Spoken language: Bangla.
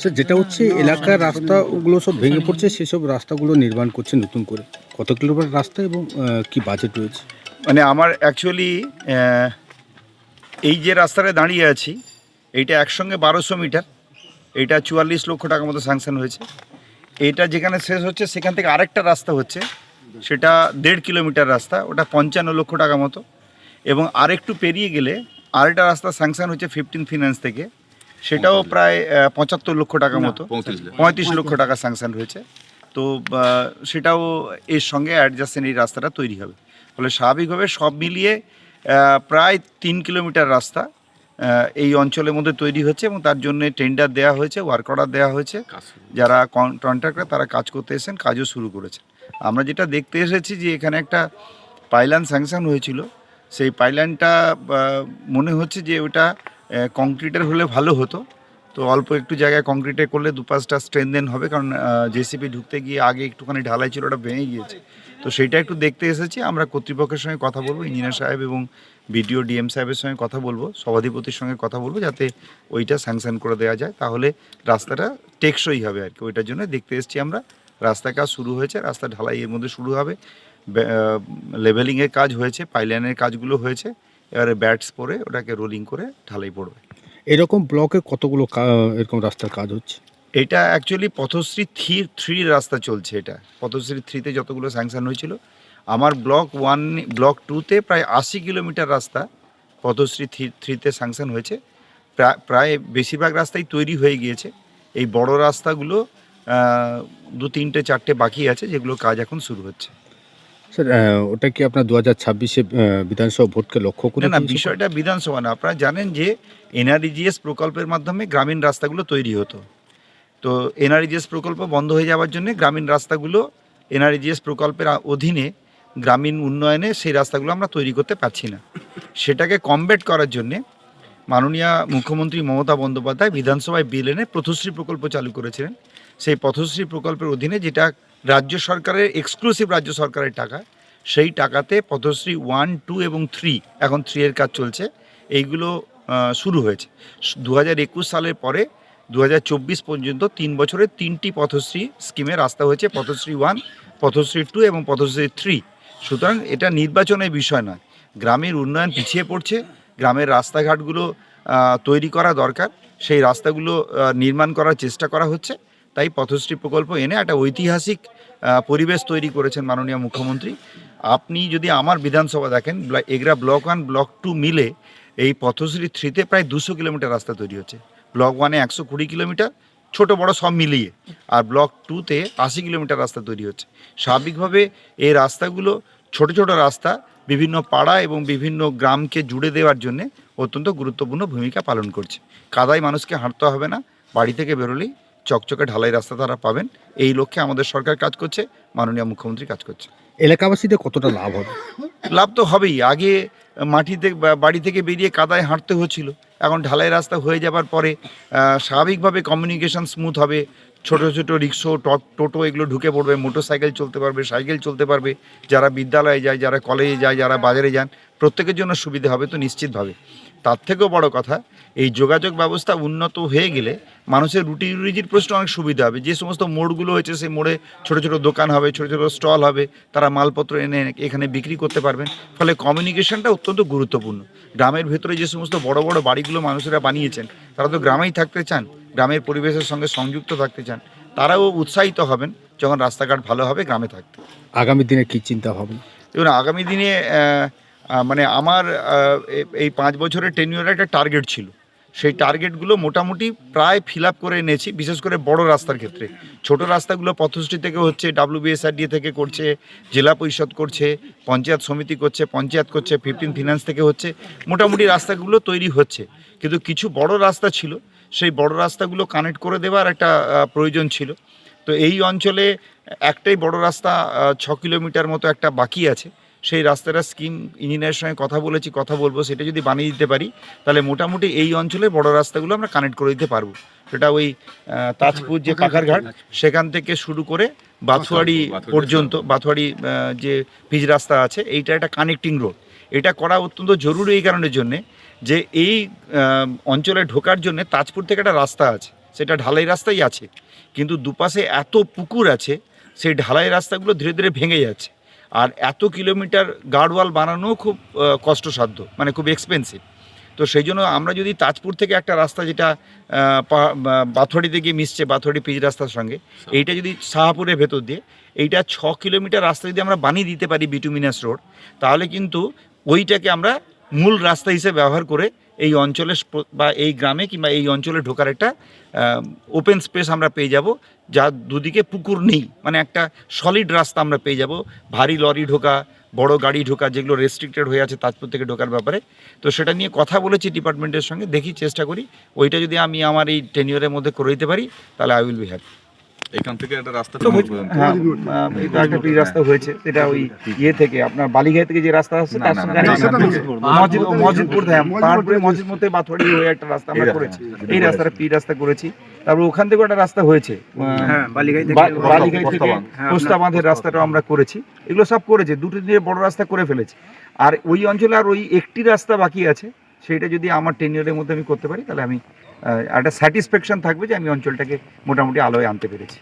স্যার, যেটা হচ্ছে এলাকার রাস্তাগুলো সব ভেঙে পড়ছে, সেসব রাস্তাগুলো নির্মাণ করছে নতুন করে। কত কিলোমিটার রাস্তা এবং কি বাজেট রয়েছে? মানে আমার অ্যাকচুয়ালি এই যে রাস্তায় দাঁড়িয়ে আছি, এইটা একসঙ্গে বারোশো মিটার, এইটা চুয়াল্লিশ লক্ষ টাকা মতো স্যাংশন হয়েছে। এটা যেখানে শেষ হচ্ছে, সেখান থেকে আরেকটা রাস্তা হচ্ছে, সেটা দেড় কিলোমিটার রাস্তা, ওটা পঞ্চান্ন লক্ষ টাকা মতো। এবং আরেকটু পেরিয়ে গেলে, আরেকটা রাস্তা স্যাংশন হচ্ছে ফিফটিন ফিনান্স থেকে। সেটাও প্রায় পঁচাত্তর লক্ষ টাকা মতো। পঁয়ত্রিশ লক্ষ। টাকা স্যাংশন হয়েছে তো সেটাও এর সঙ্গে অ্যাডজাস্টেন্ট এই রাস্তাটা তৈরি হবে। ফলে স্বাভাবিকভাবে সব মিলিয়ে প্রায় তিন কিলোমিটার রাস্তা এই অঞ্চলের মধ্যে তৈরি হচ্ছে এবং তার জন্য টেন্ডার দেওয়া হয়েছে ওয়ার্ক অর্ডার দেওয়া হয়েছে। যারা কন্ট্রাক্টর তারা কাজ করতে এসেছেন কাজও শুরু করেছে। আমরা যেটা দেখতে এসেছি যে এখানে একটা পাইলান স্যাংশন হয়েছিল। সেই পাইলানটা মনে হচ্ছে যে ওটা কংক্রিটের হলে ভালো হতো। তো অল্প একটু জায়গায় কংক্রিটে করলে দুপাশটা স্ট্রেনদেন হবে, কারণ জেসিপি ঢুকতে গিয়ে আগে একটুখানি ঢালাই ছিল, ওটা ভেঙে গিয়েছে। তো সেইটা একটু দেখতে এসেছি, আমরা কর্তৃপক্ষের সঙ্গে কথা বলব, ইঞ্জিনিয়ার সাহেব এবং বিডিও ডিএম সাহেবের সঙ্গে কথা বলব, সভাধিপতির সঙ্গে কথা বলব, যাতে ওইটা স্যাংশন করে দেওয়া যায়। তাহলে রাস্তাটা টেকসই হবে আর কি, ওইটার জন্য দেখতে এসেছি আমরা। রাস্তা কাজ শুরু হয়েছে, রাস্তা ঢালাই এর মধ্যে শুরু হবে। লেভেলিংয়ের কাজ হয়েছে পাইলাইনের কাজগুলো হয়েছে। এবারে ব্যাটস পরে ওটাকে রোলিং করে ঢালাই পড়বে। এরকম ব্লকে কতগুলো এরকম রাস্তার কাজ হচ্ছে? এটা অ্যাকচুয়ালি পথশ্রী থ্রি থ্রির রাস্তা চলছে এটা। পথশ্রী থ্রিতে যতগুলো স্যাংশন হয়েছিল আমার ব্লক ওয়ান ব্লক টুতে প্রায় আশি কিলোমিটার রাস্তা পথশ্রী থ্রি থ্রিতে স্যাংশন হয়েছে। প্রা- প্রায় বেশিরভাগ রাস্তাই তৈরি হয়ে গিয়েছে। এই বড় রাস্তাগুলো দু তিনটে চারটে বাকি আছে যেগুলো কাজ এখন শুরু হচ্ছে। স্যার ওটা কি আপনার দু হাজার ছাব্বিশে বিধানসভা ভোটকে লক্ষ্য করে না বিষয়টা বিধানসভা না। আপনারা জানেন যে এনআরইজিএস প্রকল্পের মাধ্যমে গ্রামীণ রাস্তাগুলো তৈরি হতো। তো এনআরইজিএস প্রকল্প বন্ধ হয়ে যাওয়ার জন্য গ্রামীণ রাস্তাগুলো এনআরইজিএস প্রকল্পের অধীনে গ্রামীণ উন্নয়নে সেই রাস্তাগুলো আমরা তৈরি করতে পারছি না। সেটাকে কমব্যাট করার জন্যে মাননীয় মুখ্যমন্ত্রী মমতা বন্দ্যোপাধ্যায় বিধানসভায় বিল এনে পথশ্রী প্রকল্প চালু করেছিলেন। সেই পথশ্রী প্রকল্পের অধীনে যেটা রাজ্য সরকারের এক্সক্লুসিভ রাজ্য সরকারের টাকা। সেই টাকাতে পথশ্রী ওয়ান টু এবং থ্রি এখন থ্রি এর কাজ চলছে। এইগুলো শুরু হয়েছে। দু হাজার একুশ সালের পরে দু হাজার চব্বিশ পর্যন্ত তিন বছরের তিনটি পথশ্রী স্কিমে রাস্তা হয়েছে। পথশ্রী ওয়ান পথশ্রী টু এবং পথশ্রী থ্রি সুতরাং এটা নির্বাচনের বিষয় নয়। গ্রামের উন্নয়ন পিছিয়ে পড়ছে। গ্রামের রাস্তাঘাটগুলো তৈরি করা দরকার। সেই রাস্তাগুলো নির্মাণ করার চেষ্টা করা হচ্ছে। তাই পথশ্রী প্রকল্প এনে একটা ঐতিহাসিক পরিবেশ তৈরি করেছেন মাননীয় মুখ্যমন্ত্রী। আপনি যদি আমার বিধানসভা দেখেন Egra block one, block two মিলে এই পথশ্রী থ্রিতে প্রায় দুশো কিলোমিটার রাস্তা তৈরি হচ্ছে। ব্লক ওয়ানে একশো কুড়ি কিলোমিটার, ছোট বড় সব মিলিয়ে। আর ব্লক টুতে আশি কিলোমিটার রাস্তা তৈরি হচ্ছে। স্বাভাবিকভাবে এই রাস্তাগুলো ছোট ছোট রাস্তা, বিভিন্ন পাড়া এবং বিভিন্ন গ্রামকে জুড়ে দেওয়ার জন্য অত্যন্ত গুরুত্বপূর্ণ ভূমিকা পালন করছে। কাদায় মানুষকে হাঁটতে হবে না, বাড়ি থেকে বেরোলেই চকচকে ঢালাই রাস্তা তারা পাবেন। এই লক্ষ্যে আমাদের সরকার কাজ করছে মাননীয় মুখ্যমন্ত্রী কাজ করছে। এলাকাবাসীদের কতটা লাভ হবে? লাভ তো হবেই। আগে মাটিতে বাড়ি থেকে বেরিয়ে কাদায় হাঁটতে হচ্ছিল। এখন ঢালাই রাস্তা হয়ে যাবার পরে স্বাভাবিকভাবে কমিউনিকেশন স্মুথ হবে। ছোট ছোট রিক্সো টোটো এগুলো ঢুকে পড়বে মোটর সাইকেল চলতে পারবে সাইকেল চলতে পারবে। যারা বিদ্যালয়ে যায় যারা কলেজে যায় যারা বাজারে যান প্রত্যেকের জন্য সুবিধা হবে তো নিশ্চিতভাবে। তার থেকেও বড় কথা এই যোগাযোগ ব্যবস্থা উন্নত হয়ে গেলে মানুষের রুটি রুজির প্রশ্ন অনেক সুবিধা হবে। যে সমস্ত মোড়গুলো হয়েছে সেই মোড়ে ছোট ছোট দোকান হবে ছোট ছোট স্টল হবে তারা মালপত্র এনে এখানে বিক্রি করতে পারবেন। ফলে কমিউনিকেশনটা অত্যন্ত গুরুত্বপূর্ণ। গ্রামের ভেতরে যে সমস্ত বড় বড় বাড়িগুলো মানুষেরা বানিয়েছেন তারা তো গ্রামেই থাকতে চান গ্রামের পরিবেশের সঙ্গে সংযুক্ত থাকতে চান তারাও উৎসাহিত হবেন যখন রাস্তাঘাট ভালো হবে গ্রামে থাকতে। আগামী দিনে কি চিন্তা ভাবনা? দেখুন আগামী দিনে মানে আমার এই পাঁচ বছরের টেনিওর একটা টার্গেট ছিল। সেই টার্গেটগুলো মোটামুটি প্রায় ফিল করে এনেছি, বিশেষ করে বড় রাস্তার ক্ষেত্রে। ছোট রাস্তাগুলো পথশ্রী থেকে হচ্ছে ডাব্লিউবিএসআরডিএ থেকে করছে, জেলা পরিষদ করছে, পঞ্চায়েত সমিতি করছে, পঞ্চায়েত করছে ফিফটিন ফিনান্স থেকে হচ্ছে, মোটামুটি রাস্তাগুলো তৈরি হচ্ছে। কিন্তু কিছু বড় রাস্তা ছিল, সেই বড় রাস্তাগুলো কানেক্ট করে দেওয়ার একটা প্রয়োজন ছিল। তো এই অঞ্চলে একটাই বড় রাস্তা ছ কিলোমিটার মতো একটা বাকি আছে। সেই রাস্তাটা স্কিম ইঞ্জিনিয়ারের সঙ্গে কথা বলেছি কথা বলব সেটা যদি বানিয়ে দিতে পারি তাহলে মোটামুটি এই অঞ্চলে বড় রাস্তাগুলো আমরা কানেক্ট করে দিতে পারব। সেটা ওই তাজপুর যে পাখারঘাট সেখান থেকে শুরু করে বাথুয়াড়ি পর্যন্ত বাথুয়াড়ি যে পিচ রাস্তা আছে এইটা একটা কানেক্টিং রোড এটা করা অত্যন্ত জরুরি এই কারণের জন্যে যে এই অঞ্চলে ঢোকার জন্য তাজপুর থেকে একটা রাস্তা আছে সেটা ঢালাই রাস্তাই আছে। কিন্তু দুপাশে এত পুকুর আছে সেই ঢালাই রাস্তাগুলো ধীরে ধীরে ভেঙে যাচ্ছে। আর এত কিলোমিটার গার্ডওয়াল বানানো খুব কষ্টসাধ্য মানে খুব এক্সপেন্সিভ তো সেই জন্য আমরা যদি তাজপুর থেকে একটা রাস্তা যেটা বাথড়িতে গিয়ে মিশছে বাথড়ি পিচ রাস্তার সঙ্গে এইটা যদি শাহপুরের ভেতর দিয়ে এইটা ছ কিলোমিটার রাস্তা যদি আমরা বানিয়ে দিতে পারি বিটুমিনাস রোড তাহলে কিন্তু ওইটাকে আমরা মূল রাস্তা হিসেবে ব্যবহার করে এই অঞ্চলে বা এই গ্রামে কিংবা এই অঞ্চলে ঢোকার একটা ওপেন স্পেস আমরা পেয়ে যাব যার দুদিকে পুকুর নেই। মানে একটা সলিড রাস্তা আমরা পেয়ে যাব। ভারী লরি ঢোকা, বড় গাড়ি ঢোকা, যেগুলো রেস্ট্রিক্টেড হয়ে আছে তাজপুর থেকে ঢোকার ব্যাপারে। তো সেটা নিয়ে কথা বলেছি ডিপার্টমেন্টের সঙ্গে, দেখি চেষ্টা করি। ওইটা যদি আমি আমার এই টেনিয়রের মধ্যে করে দিতে পারি, তাহলে আই উইল বি হ্যাপি এখান থেকে একটা রাস্তা হ্যাঁ এটা একটা পিচ রাস্তা হয়েছে সেটা ওই ইয়ে থেকে আপনার বালিঘাই থেকে যে রাস্তা আছে তার সঙ্গে না, একটা না, না, মসজিদ- মসজিদ মসজিদপুর হ্যাঁ পাহাড়পুরে মসজিদ মধ্যে বাথড়ি হয়ে একটা রাস্তা আমরা করেছি এই রাস্তাটা পি রাস্তা করেছি তারপর ওখান থেকে একটা রাস্তা হয়েছে আহ, হ্যাঁ বালিগাই থেকে থেকে হ্যাঁ, পোস্তাবাঁধের রাস্তাটাও আমরা করেছি এগুলো সব করেছে দুটো দিয়ে বড় রাস্তা করে ফেলেছি আর ওই অঞ্চলে আর ওই একটি রাস্তা বাকি আছে সেইটা যদি আমার টেনিয়রের মধ্যে আমি করতে পারি তাহলে আমি একটা স্যাটিসফ্যাকশন থাকবে যে আমি অঞ্চলটাকে মোটামুটি আলোয় আনতে পেরেছি।